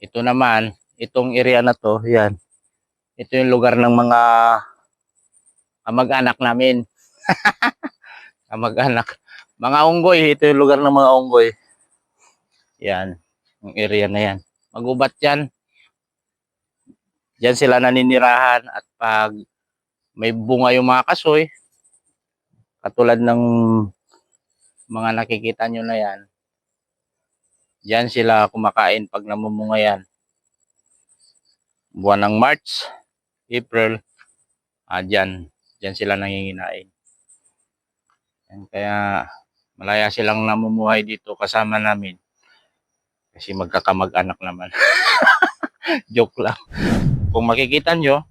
Ito naman, itong area na to, yan. Ito yung lugar ng mga kamag-anak namin. kamag-anak. Mga unggoy, ito yung lugar ng mga unggoy. Yan, yung area na yan. Magubat yan. Diyan sila naninirahan at pag may bunga yung mga kasoy, katulad ng mga nakikita nyo na yan, diyan sila kumakain pag namumunga yan. Buwan ng March, April, ah, diyan, diyan sila nanginginain. Yan, kaya malaya silang namumuhay dito kasama namin. Kasi magkakamag-anak naman. Joke lang. Kung makikita nyo,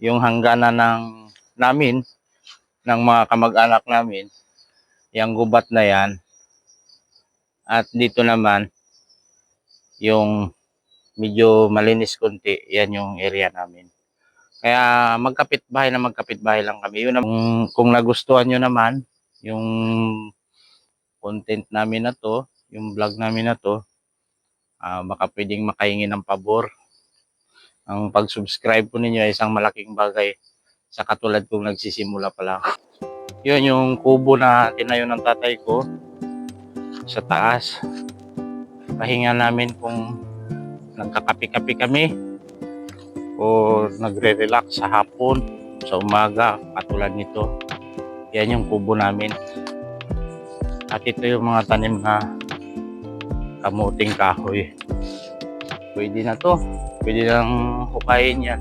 yung hangganan ng namin, ng mga kamag-anak namin, yung gubat na yan, at dito naman, yung medyo malinis konti, yan yung area namin. Kaya magkapit bahay na magkapit bahay lang kami. Yun, ang- kung nagustuhan nyo naman, yung content namin na to, yung vlog namin na to, ah baka pwedeng makahingi ng pabor. Ang pag-subscribe po ninyo ay isang malaking bagay sa katulad kong nagsisimula pa lang. Yun yung kubo na tinayo ng tatay ko sa taas. Pahinga namin kung nagkakapi-kapi kami o nagre-relax sa hapon, sa umaga, katulad nito. Yan yung kubo namin. At ito yung mga tanim na kamuting kahoy. Pwede na to. Pwede nang hukayin yan.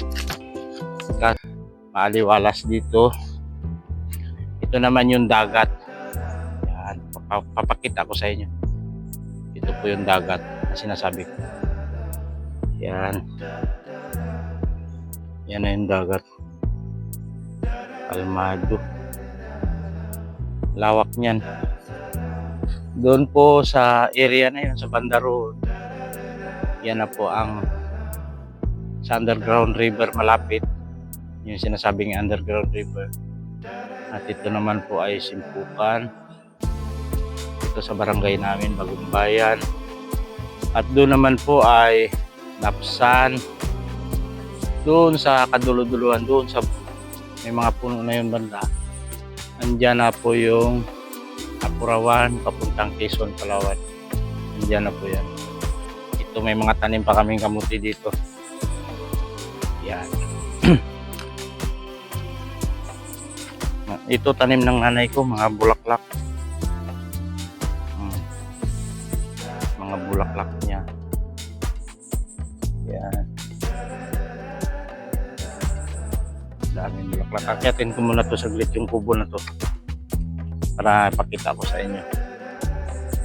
Ka- Maaliwalas dito. Ito naman yung dagat. Papakita ko sa inyo. Ito po yung dagat na sinasabi ko. Yan. Yan na yung dagat. Kalmado. Lawak niyan. Doon po sa area na yun, sa Banda Road. Yan na po ang sa underground river malapit. Yung sinasabing underground river. At ito naman po ay Simpukan. Ito sa barangay namin, Bagong Bayan. At doon naman po ay Napsan. Doon sa kaduluduluhan, doon sa may mga puno na yun banda. Andyan na po yung Apurawan, papuntang Quezon, Palawan. Andyan na po yan. Ito may mga tanim pa kaming kamuti dito. Yan. Ito tanim ng nanay ko, mga bulaklak. Mga bulaklak niya. Yan. Daming bulaklak. Akyatin ko muna to saglit yung kubo na to para ipakita ko sa inyo.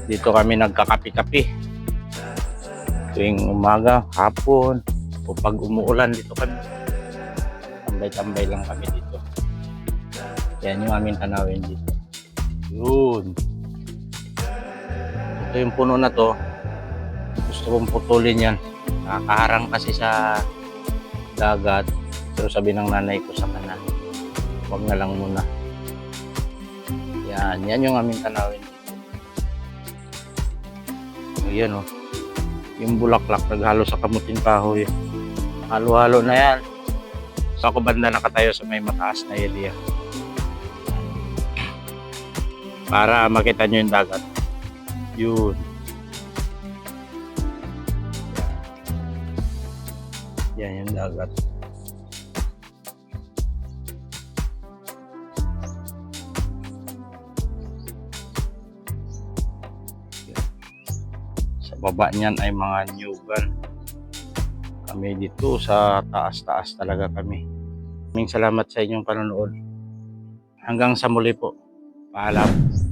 Dito kami nagkakapi-kapi. Tuwing umaga, hapon, o pag umuulan dito kami. Tambay-tambay lang kami dito. Yan yung aming tanawin dito. Yun. Ito yung puno na to. Gusto kong putulin yan. Nakakaharang kasi sa dagat. Pero sabi ng nanay ko sa kanan, huwag na lang muna. Yan, yan yung aming tanawin. Ayan oh. Yung bulaklak naghalo sa kamuting kahoy. Halo-halo na yan. So ako nakatayo sa may mataas na area. Para makita nyo yung dagat. Yun. Yan yung dagat. Sa baba niyan ay mga nyugan. Kami dito sa taas-taas talaga kami. Maraming salamat sa inyong panonood. Hanggang sa muli po. Paalam.